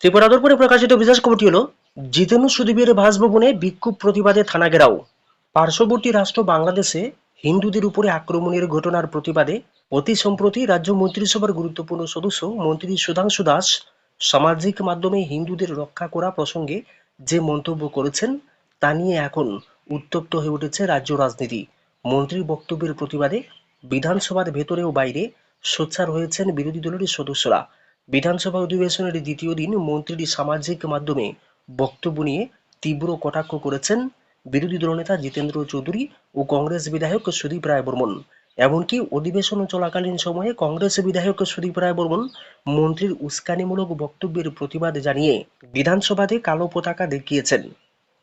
ত্রিপুরা প্রকাশিত বিশেষ খবরটি হল, জিতেন্দ্র সুদীপের বাসভবনে বিক্ষোভ প্রতিবাদে থানা ঘেরাও। পার্শ্ববর্তী রাষ্ট্র বাংলাদেশে হিন্দুদের উপরে আক্রমণের ঘটনার প্রতিবাদে অতি সম্প্রতি রাজ্য মন্ত্রিসভার গুরুত্বপূর্ণ সদস্য মন্ত্রী সুধাংশু দাস সামাজিক মাধ্যমে হিন্দুদের রক্ষা করা প্রসঙ্গে যে মন্তব্য করেছেন, তা নিয়ে এখন উত্তপ্ত হয়ে উঠেছে রাজ্য রাজনীতি। মন্ত্রীর বক্তব্যের প্রতিবাদে বিধানসভার ভেতরে ও বাইরে সোচ্চার হয়েছেন বিরোধী দলের সদস্যরা। বিধানসভা অধিবেশনের দ্বিতীয় দিন মন্ত্রীর সামাজিক মাধ্যমে বক্তব্য নিয়ে তীব্র কটাক্ষ করেছেন বিরোধী দলনেতা জিতেন্দ্র চৌধুরী ও কংগ্রেস বিধায়ক সুদীপ রায় বর্মন এমনকি অধিবেশন চলাকালীন সময়ে কংগ্রেস বিধায়ক সুদীপ রায় বর্মন মন্ত্রীর উস্কানিমূলক বক্তব্যের প্রতিবাদ জানিয়ে বিধানসভাতে কালো পতাকা দেখিয়েছেন।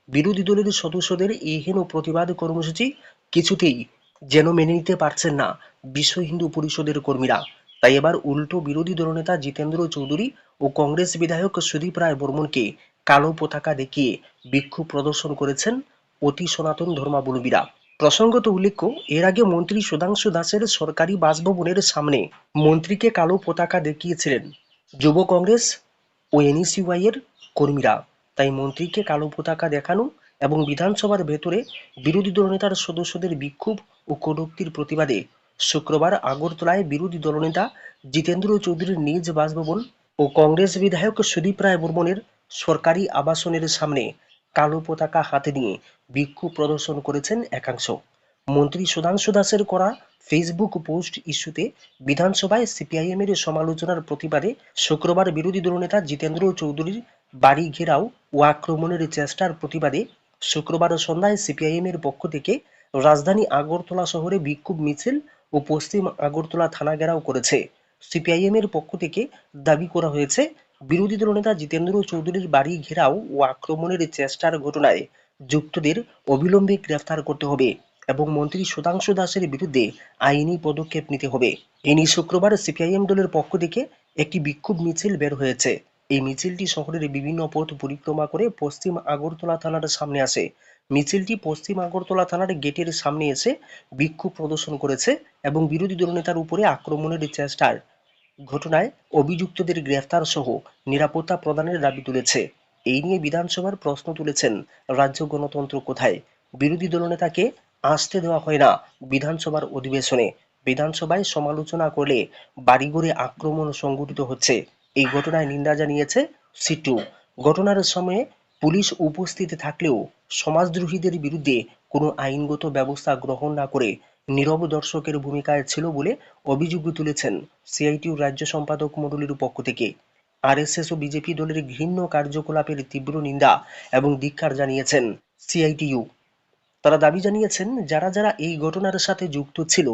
বিরোধী দলের সদস্যদের এই হেন প্রতিবাদ কর্মসূচি কিছুতেই যেন মেনে নিতে পারছেন না বিশ্ব হিন্দু পরিষদের কর্মীরা। তাই এবার উল্টো বিরোধী দলনেতা জিতেন্দ্র চৌধুরী ও কংগ্রেস বিধায়ক সুদীপ রায় বর্মনকে কালো পতাকা দেখিয়ে বিক্ষোভ প্রদর্শন করেছেন অতি সনাতন ধর্মাবলম্বীরা। প্রসঙ্গত উল্লেখ্য, এর আগে মন্ত্রী সুধাংশু দাসের সরকারি বাসভবনের সামনে মন্ত্রীকে কালো পতাকা দেখিয়েছিলেন যুব কংগ্রেস ও এনইসিওয়াই এর কর্মীরা। তাই মন্ত্রীকে কালো পতাকা দেখানো এবং বিধানসভার ভেতরে বিরোধী দলনেতার সদস্যদের বিক্ষোভ ও কটূক্তির প্রতিবাদে শুক্রবার আগরতলায় বিরোধী দলনেতা জিতেন্দ্র চৌধুরীর নিজ বাসভবন ও কংগ্রেস বিধায়ক সুদীপ রায় বর্মনের সরকারি আবাসনের সামনে কালো পতাকা হাতে নিয়ে বিক্ষোভ প্রদর্শন করেছেন একাংশ। মন্ত্রী সুধাংশু দাসের করা ফেসবুক পোস্ট ইস্যুতে বিধানসভায় সিপিআইএম এর সমালোচনার প্রতিবাদে শুক্রবার বিরোধী দলনেতা জিতেন্দ্র চৌধুরীর বাড়ি ঘেরাও ও আক্রমণের চেষ্টার প্রতিবাদে শুক্রবার সন্ধ্যায় সিপিআইএম এর পক্ষ থেকে রাজধানী আগরতলা শহরে বিক্ষোভ মিছিল ও পশ্চিম আগরতলা থানা ঘেরাও করেছে। সিপিআইএম এর পক্ষ থেকে দাবি করা হয়েছে, বিরোধী দলনেতা জিতেন্দ্র চৌধুরীর বাড়ি ঘেরাও ও আক্রমণের চেষ্টার ঘটনায় যুক্তদের অবিলম্বে গ্রেফতার করতে হবে এবং মন্ত্রী সুধাংশু দাসের বিরুদ্ধে আইনি পদক্ষেপ নিতে হবে। এ নিয়ে শুক্রবার সিপিআইএম দলের পক্ষ থেকে একটি বিক্ষোভ মিছিল বের হয়েছে। এই মিছিলটি শহরের বিভিন্ন পথ পরিক্রমা করে পশ্চিম আগরতলা থানার সামনে আসে। মিছিলটি পশ্চিম আগরতলা থানার গেটের সামনে এসে বিক্ষোভ প্রদর্শন করেছে এবং বিরোধী দলনেতার উপরে আক্রমণের চেষ্টার ঘটনায় অভিযুক্তদের গ্রেফতার সহ নিরাপত্তা প্রদানের দাবি তুলেছে। এই নিয়ে বিধানসভার প্রশ্ন তুলেছেন রাজ্য গণতন্ত্র কোথায়? বিরোধী দলনেতাকে আসতে দেওয়া হয় না বিধানসভার অধিবেশনে। বিধানসভায় সমালোচনা করলে বাড়িঘরে আক্রমণ সংঘটিত হচ্ছে। এই ঘটনায় নিন্দা জানিয়েছে সিটু ঘটনার সময়ে পুলিশ উপস্থিত থাকলেও সমাজদ্রোহীদের বিরুদ্ধে কোনো আইনগত ব্যবস্থা গ্রহণ না করে নীরব দর্শকের ভূমিকায় ছিল বলে অভিযোগ তুলেছেন সিআইটিউ রাজ্য সম্পাদক মণ্ডলীর পক্ষ থেকে। আরএসএস ও বিজেপি দলের ঘৃণ্য কার্যকলাপের তীব্র নিন্দা এবং ধিক্কার জানিয়েছেন সিআইটিইউ। তারা দাবি জানিয়েছেন, যারা যারা এই ঘটনার সাথে যুক্ত ছিল,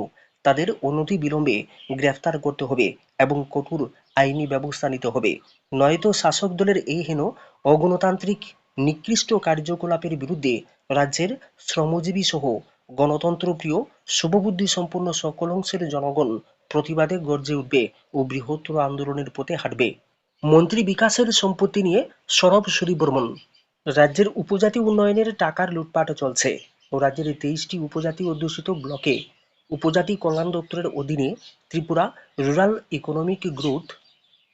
তাদের অনতি বিলম্বে গ্রেফতার করতে হবে এবং কঠোর আইনি ব্যবস্থা নিতে হবে। নয়তো শাসক দলের এই হেন অগণতান্ত্রিক, নিকৃষ্ট কার্যকলাপের বিরুদ্ধে রাজ্যের শ্রমজীবী সহ গণতন্ত্রপ্রিয় শুভবুদ্ধি সম্পন্ন সকল অংশের জনগণ প্রতিবাদে গর্জে উঠবে ও বৃহত্তর আন্দোলনের পথে হাঁটবে। মন্ত্রী বিকাশের সম্পত্তি নিয়ে সরব বর্মন। রাজ্যের উপজাতি উন্নয়নের টাকার লুটপাট চলছে। ও রাজ্যের তেইশটি উপজাতি অধ্যুষিত ব্লকে উপজাতি কল্যাণ দপ্তরের অধীনে Tripura rural economic growth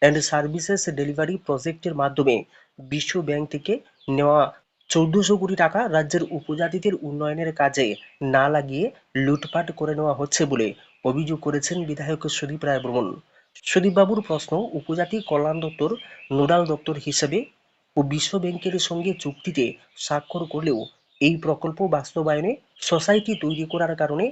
and services delivery প্রজেক্টের মাধ্যমে বিশ্ব ব্যাংক থেকে নেওয়া চৌদ্দশো কোটি টাকা রাজ্যের উপজাতিদের উন্নয়নের কাজে না লাগিয়ে লুটপাট করে নেওয়া হচ্ছে বলে অভিযোগ করেছেন বিধায়ক সুদীপ রায় বর্মন সুদীপবাবুর প্রশ্ন, উপজাতি কল্যাণ দপ্তর নোডাল দপ্তর হিসেবে ও বিশ্ব ব্যাংকের সঙ্গে চুক্তিতে স্বাক্ষর করলেও এই প্রকল্প বাস্তবায়নে সোসাইটি তৈরি করার কারণে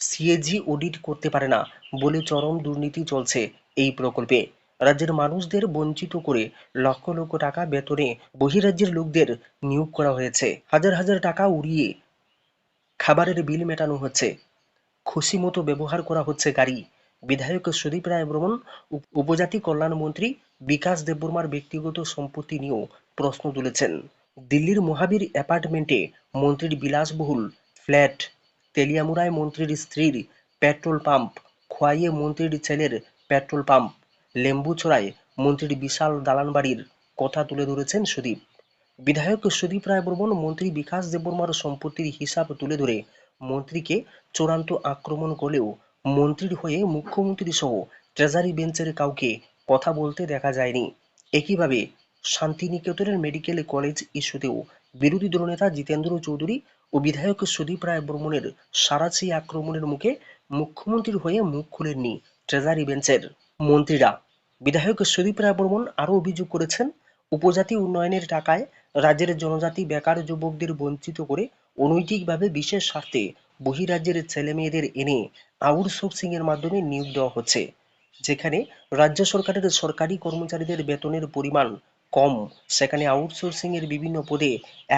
সিএজি অডিট করতে পারে না বলে চরম দুর্নীতি চলছে এই প্রকল্পে। রাজ্যের মানুষদের বঞ্চিত করে লক্ষ লক্ষ টাকা বেতনে বহিরাজ্যের লোকদের নিয়োগ করা হয়েছে। হাজার হাজার টাকা উড়িয়ে খাবারের বিল মেটানো হচ্ছে। খুশি মতো ব্যবহার করা হচ্ছে গাড়ি। বিধায়ক সুদীপ রায় উপ- উপজাতি কল্যাণ মন্ত্রী বিকাশ দেববর্মার ব্যক্তিগত সম্পত্তি নিয়েও প্রশ্ন তুলেছেন। দিল্লির মহাবীর অ্যাপার্টমেন্টে মন্ত্রীর বিলাসবহুল ফ্ল্যাট তেলিয়ামুড়ায় মন্ত্রীর স্ত্রীর পেট্রোল পাম্প, খোয়াইয়ে মন্ত্রীর ছেলের পেট্রোল পাম্প লেম্বুছড়ায় মন্ত্রীর বিশাল দালান বাড়ির কথা তুলে ধরেছেন সুদীপ। বিধায়ক সুদীপ রায় বর্মন মন্ত্রী বিকাশ দেববর্মার সম্পত্তির হিসাব তুলে ধরে মন্ত্রীকে চূড়ান্ত আক্রমণ করলেও মন্ত্রীর হয়ে মুখ্যমন্ত্রী সহ ট্রেজারি বেঞ্চের কাউকে কথা বলতে দেখা যায়নি। একইভাবে শান্তিনিকেতনের মেডিকেল কলেজ ইস্যুতেও বিরোধী দলনেতা জিতেন্দ্র চৌধুরী ও বিধায়ক সুদীপ রায় বর্মনের সারাচি আক্রমণের মুখে মুখ্যমন্ত্রীর হয়ে মুখ খুলেননি ট্রেজারি বেঞ্চের মন্ত্রীরা। বিধায়ক সুদীপ রায় বর্মন আরও অভিযোগ করেছেন, উপজাতি উন্নয়নের টাকায় রাজ্যের জনজাতি বেকার যুবকদের বঞ্চিত করে অনৈতিকভাবে বিশেষ স্বার্থে বহিরাজ্যের ছেলে মেয়েদের এনে আউটসোর্সিং এর মাধ্যমে নিয়োগ দেওয়া হচ্ছে, যেখানে রাজ্য সরকারের সরকারি কর্মচারীদের বেতনের পরিমাণ কম। সেখানে আউটসোর্সিং এর বিভিন্ন পদে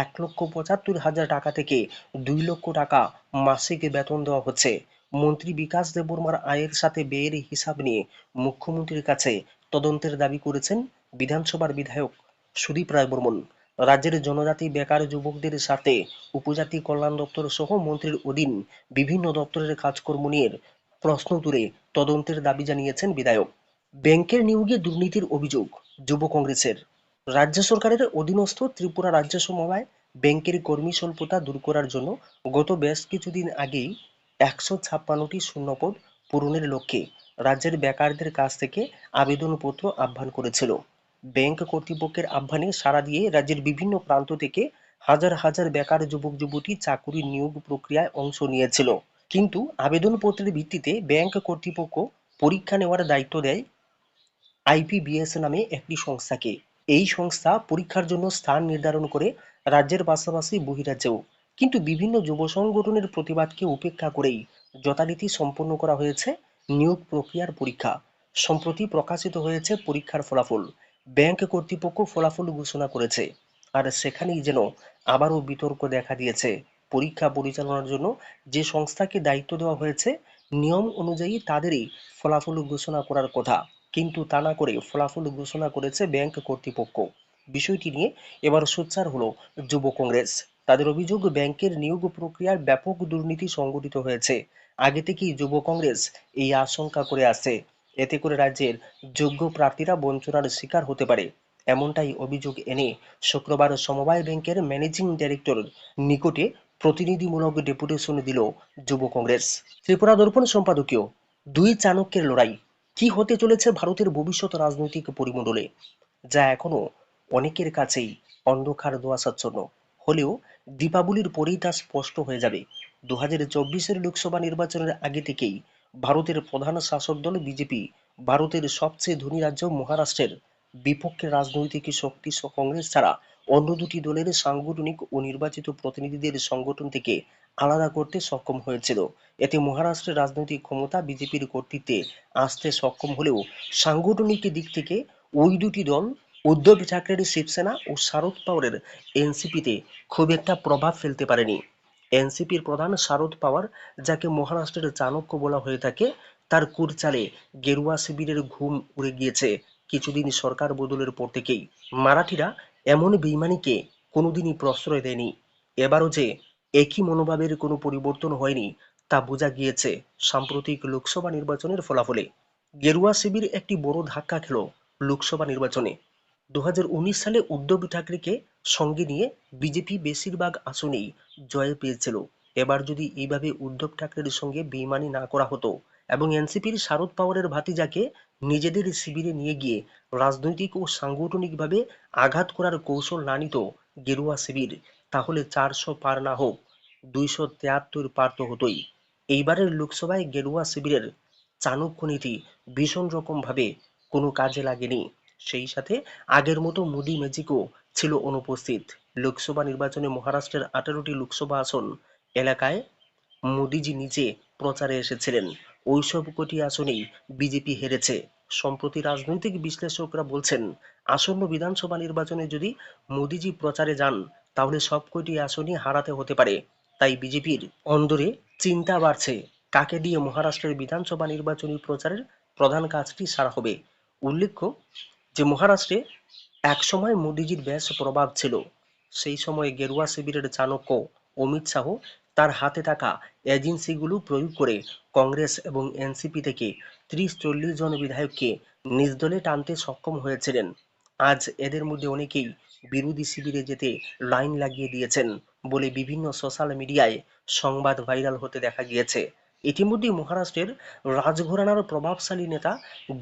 এক লক্ষ পঁচাত্তর হাজার টাকা থেকে দুই লক্ষ টাকা মাসিক বেতন দেওয়া হচ্ছে। মন্ত্রী বিকাশ দেববর্মার আয়ের সাথে ব্যয়ের হিসাব নিয়ে মুখ্যমন্ত্রীর কাছে তদন্তের দাবি করেছেন বিধানসভার বিধায়ক সুদীপ রায় বর্মন। রাজ্যের জনজাতি, বেকার যুবকদের সাথে উপজাতি কল্যাণ দপ্তর সহ মন্ত্রীর অধীন বিভিন্ন দপ্তরের কাজকর্ম নিয়ে প্রশ্ন তুলে তদন্তের দাবি জানিয়েছেন বিধায়ক। ব্যাংকের নিয়োগে দুর্নীতির অভিযোগ যুব কংগ্রেসের। রাজ্য সরকারের অধীনস্থ ত্রিপুরা রাজ্য সমবায় ব্যাংকের কর্মী স্বল্পতা দূর করার জন্য গত বেশ কিছুদিন আগেই একশো ছাপ্পান্নটি শূন্যপদ পূরণের লক্ষ্যে রাজ্যের বেকারদের কাছ থেকে আবেদনপত্র আহ্বান করেছিল। ব্যাংক কর্তৃপক্ষের আহ্বানে সাড়া দিয়ে রাজ্যের বিভিন্ন প্রান্ত থেকে হাজার হাজার বেকার যুবক, যুবতী চাকুরি নিয়োগ প্রক্রিয়ায় অংশ নিয়েছিল। কিন্তু আবেদনপত্রের ভিত্তিতে ব্যাংক কর্তৃপক্ষ পরীক্ষা নেওয়ার দায়িত্ব দেয় আইপিবিএস নামে একটি সংস্থাকে। এই সংস্থা পরীক্ষার জন্য স্থান নির্ধারণ করে রাজ্যের পাশাপাশি বহিরাজ্যেও। কিন্তু বিভিন্ন যুব সংগঠনের প্রতিবাদকে উপেক্ষা করেই যথারীতি সম্পন্ন করা হয়েছে নিয়োগ প্রক্রিয়ার পরীক্ষা। সম্প্রতি প্রকাশিত হয়েছে পরীক্ষার ফলাফল। ব্যাংক কর্তৃপক্ষ ফলাফল ঘোষণা করেছে। আর সেখানেই যেন আবারও বিতর্ক দেখা দিয়েছে। পরীক্ষা পরিচালনার জন্য যে সংস্থাকে দায়িত্ব দেওয়া হয়েছে, নিয়ম অনুযায়ী তাদেরই ফলাফল ঘোষণা করার কথা। কিন্তু তা না করে ফলাফল ঘোষণা করেছে ব্যাংক কর্তৃপক্ষ। বিষয়টি নিয়ে এবার সোচ্চার হলো যুব কংগ্রেস। তাদের অভিযোগ, ব্যাংকের নিয়োগ প্রক্রিয়ার ব্যাপক দুর্নীতি সংঘটিত হয়েছে। আগে থেকেই যুব কংগ্রেস এই আশঙ্কা করে আসছে এতে করে রাজ্যের যোগ্য প্রার্থীরা বঞ্চনার শিকার হতে পারে। এমনটাই অভিযোগ এনে শুক্রবার সমবায় ব্যাংকের ম্যানেজিং ডাইরেক্টর নিকটে প্রতিনিধিমূলক ডেপুটেশন দিল যুব কংগ্রেস। ত্রিপুরা দর্পণ সম্পাদকীয়, দুই চাণক্যের লড়াই। কি হতে চলেছে ভারতের ভবিষ্যৎ রাজনৈতিক পরিমণ্ডলে? যা এখনও অনেকের কাছেই অন্ধকার দোয়াশাচ্ছন্ন। হলেও দীপাবলির পরেই তা স্পষ্ট হয়ে যাবে। দু হাজার চব্বিশের লোকসভা নির্বাচনের আগে থেকেই ভারতের প্রধান শাসক দল বিজেপি ভারতের সবচেয়ে ধনী রাজ্য মহারাষ্ট্রের বিপক্ষে রাজনৈতিক শক্তি কংগ্রেস ছাড়া অন্য দুটি দলের সাংগঠনিক ও নির্বাচিত প্রতিনিধিদের সংগঠন থেকে আলাদা করতে সক্ষম হয়েছিল। এতে মহারাষ্ট্রের রাজনৈতিক ক্ষমতা বিজেপির কর্তৃত্বে আসতে সক্ষম হলেও সাংগঠনিক দিক থেকে ওই দুটি দল উদ্ধব ঠাকরের শিবসেনা ও শারদ পাওয়ারের এনসিপিতে খুব একটা প্রভাব ফেলতে পারেনি। এনসিপির প্রধান শারদ পাওয়ার, যাকে মহারাষ্ট্রের চাণক্য বলা হয়ে থাকে, তার কুরচালে গেরুয়া শিবিরের ঘুম উড়ে গিয়েছে। কিছুদিন সরকার বদলের পর থেকেই। মারাঠিরা এমন বেইমানিকে কোনোদিনই প্রশ্রয় দেয়নি। এবারও যে একই মনোভাবের কোনো পরিবর্তন হয়নি তা বোঝা গিয়েছে সাম্প্রতিক লোকসভা নির্বাচনের ফলাফলে। গেরুয়া শিবির একটি বড় ধাক্কা খেল লোকসভা নির্বাচনে। দু সালে উদ্ধব ঠাকরেকে সঙ্গে নিয়ে বিজেপি বেশিরভাগ আসনেই জয় পেয়েছিল। এবার যদি এইভাবে উদ্ধব ঠাকরের সঙ্গে বেইমানি না করা হতো এবং এনসিপির শারদ পাওয়ারের ভাতিজাকে নিজেদের শিবিরে নিয়ে গিয়ে রাজনৈতিক ও সাংগঠনিকভাবে আঘাত করার কৌশল না নিত গেরুয়া শিবির তাহলে চারশো পার না হোক, দুইশো তেয়াত্তর পার তো হতোই। এইবারের লোকসভায় গেরুয়া শিবিরের চাণক্য নীতি ভীষণ রকম ভাবে কোনো কাজে লাগেনি। সেই সাথে আগের মতো মোদি ম্যাজিকও ছিল অনুপস্থিত। লোকসভা নির্বাচনে মহারাষ্ট্রের আঠারোটি লোকসভা আসন এলাকায় মোদিজি নিজে প্রচারে এসেছিলেন। ওইসব কটি আসনেই বিজেপি হেরেছে। সম্প্রতি রাজনৈতিক বিশ্লেষকরা বলছেন, আসন্ন বিধানসভা নির্বাচনে যদি মোদিজি প্রচারে যান তাহলে সব কটি আসনই হারাতে হতে পারে। তাই বিজেপির অন্দরে চিন্তা বাড়ছে। কাকে দিয়ে মহারাষ্ট্রের বিধানসভা নির্বাচনী প্রচারের প্রধান কাজটি সারা হবে? উল্লেখ্য যে মহারাষ্ট্রে একসময় মোদিজির বেশ প্রভাব ছিল। সেই সময় গেরুয়া শিবিরের চাণক্য অমিত শাহ তার হাতে থাকা এজেন্সিগুলো প্রয়োগ করে কংগ্রেস এবং এনসিপি থেকে ত্রিশ চল্লিশ জন বিধায়ককে নিজ দলে টানতে সক্ষম হয়েছিলেন। আজ এদের মধ্যে অনেকেই বিরোধী শিবিরে যেতে লাইন লাগিয়ে দিয়েছেন বলে বিভিন্ন সোশ্যাল মিডিয়ায় সংবাদ ভাইরাল হতে দেখা গিয়েছে। ইতিমধ্যে মহারাষ্ট্রের রাজঘরানার প্রভাবশালী নেতা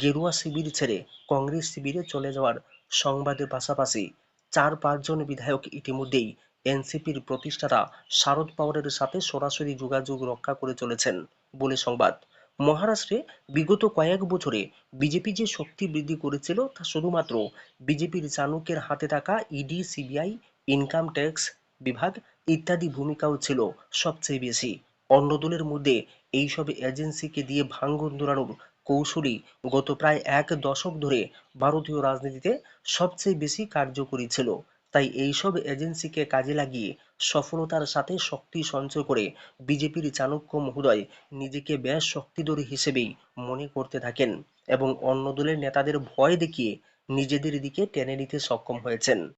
গেরুয়া শিবির ছেড়ে কংগ্রেস শিবিরে চলে যাওয়ার সংবাদের পাশাপাশি চার পাঁচজন বিধায়ক ইতিমধ্যেই এনসিপির প্রতিষ্ঠাতা শারদ পাওয়ারের সাথে সরাসরি যোগাযোগ রক্ষা করে চলেছেন বলে সংবাদ। মহারাষ্ট্রে বিগত কয়েক বছরে বিজেপি যে শক্তি বৃদ্ধি করেছিল তা শুধুমাত্র বিজেপির চাণক্যের হাতে থাকা ইডি সিবিআই ইনকাম ট্যাক্স বিভাগ ইত্যাদি ভূমিকাও ছিল সবচেয়ে বেশি। অন্য দলের মধ্যে এইসব এজেন্সিকে দিয়ে ভাঙ্গন ধরানোর কৌশলী গত প্রায় এক দশক ধরে ভারতীয় রাজনীতিতে সবচেয়ে বেশি কার্যকরী ছিল। তাই এইসব এজেন্সিকে কাজে লাগিয়ে সফলতার সাথে শক্তি সঞ্চয় করে বিজেপির চাণক্য মহোদয় নিজেকে বেশ শক্তিধর হিসেবেই মনে করতে থাকেন এবং অন্য দলের নেতাদের ভয় দেখিয়ে নিজেদের দিকে টেনে নিতে সক্ষম হয়েছেন।